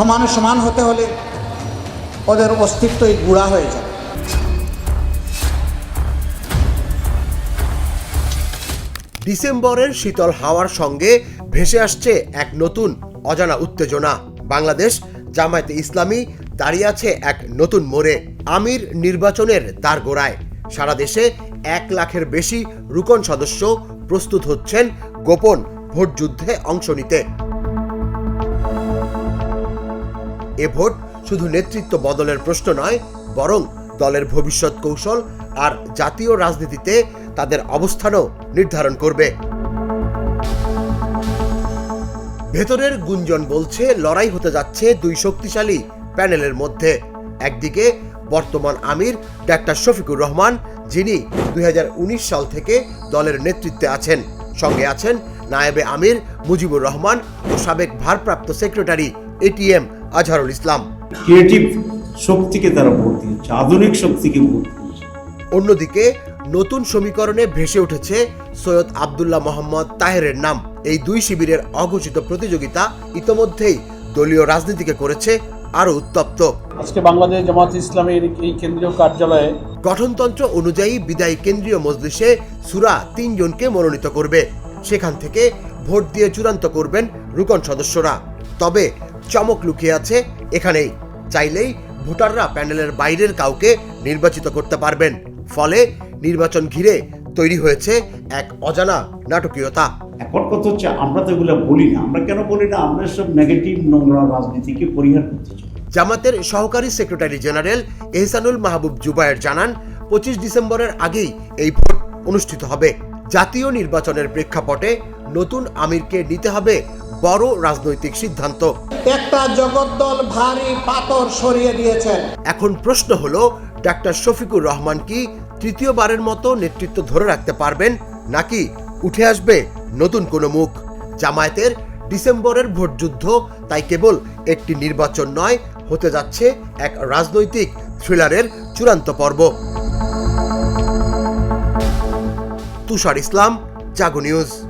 সমানে সমান হতে হলে ওদের অস্তিত্বই গুড়া হয়ে যায়। ডিসেম্বরের শীতল হাওয়ার সঙ্গে ভেসে আসছে এক নতুন অজানা উত্তেজনা। বাংলাদেশ জামায়াতে ইসলামী দাঁড়িয়ে আছে এক নতুন মোড়ে, আমির নির্বাচনের দ্বারগোড়ায়। সারা দেশে এক লাখের বেশি রুকন সদস্য প্রস্তুত হচ্ছেন গোপন ভোট যুদ্ধে অংশ নিতে। এ ভোট শুধু নেতৃত্ব বদলের প্রশ্ন নয়, বরং দলের ভবিষ্যৎ কৌশল আর জাতীয় রাজনীতিতে তাদের অবস্থানও নির্ধারণ করবে। ভেতরের গুঞ্জন বলছে, লড়াই হতে যাচ্ছে দুই শক্তিশালী প্যানেলের মধ্যে। একদিকে বর্তমান আমির ডাক্তার শফিকুর রহমান, যিনি দুই হাজার উনিশ সাল থেকে দলের নেতৃত্বে আছেন। সঙ্গে আছেন নায়েবে আমির মুজিবুর রহমান ও সাবেক ভারপ্রাপ্ত secretary ATM Azharul Islam. Creative শক্তিকে তারা ভোট দিয়েছে আধুনিক শক্তিকে ভোট দিয়েছে। অন্যদিকে নতুন সমীকরণে ভেসে উঠেছে সৈয়দ আবদুল্লাহ মোহাম্মদ তাহেরের নাম। এই দুই শিবিরের অঘোষিত প্রতিযোগিতা ইতোমধ্যেই দলীয় রাজনীতিকে করেছে আরও উত্তপ্ত। আজকে বাংলাদেশ জামাত ইসলামের এই কেন্দ্রীয় কার্যালয়ে গঠনতন্ত্র অনুযায়ী বিদায়ী কেন্দ্রীয় মজলিসে সুরা তিনজনকে মনোনীত করবে। সেখান থেকে ভোট দিয়ে চূড়ান্ত করবেন রুকন সদস্যরা। তবে চমক লুকিয়ে আছে এখানেই। চাইলেই ভোটাররা প্যানেলের বাইরের কাউকে নির্বাচিত করতে পারবেন। ফলে নির্বাচন ঘিরে তৈরি হয়েছে এক অজানা নাটকীয়তা। এখন কথা হচ্ছে আমরা তো এগুলো বলি না। আমরা কেন বলি না? আমরা সব নেগেটিভ নোংরা রাজনীতিকে পরিহার করতে চাই। জামাতের সহকারী সেক্রেটারি জেনারেল এহসানুল মাহবুব জুবায়ের জানান পঁচিশ ডিসেম্বরের আগেই এই ভোট অনুষ্ঠিত হবে। জাতীয় নির্বাচনের প্রেক্ষাপটে নতুন আমিরকে নিতে হবে বড় রাজনৈতিক সিদ্ধান্ত। একটা জগদ্দল ভারী পাথর সরিয়ে দিয়েছেন। এখন প্রশ্ন হলো ডাক্তার শফিকুর রহমান কি তৃতীয়বারের মতো নেতৃত্ব ধরে রাখতে পারবেন নাকি উঠে আসবে নতুন কোনো মুখ? জামায়াতের ডিসেম্বরের ভোটযুদ্ধ তাই কেবল একটি নির্বাচন নয় হতে যাচ্ছে এক রাজনৈতিক থ্রিলারের চূড়ান্ত পর্ব। তুষার ইসলাম জাগো নিউজ।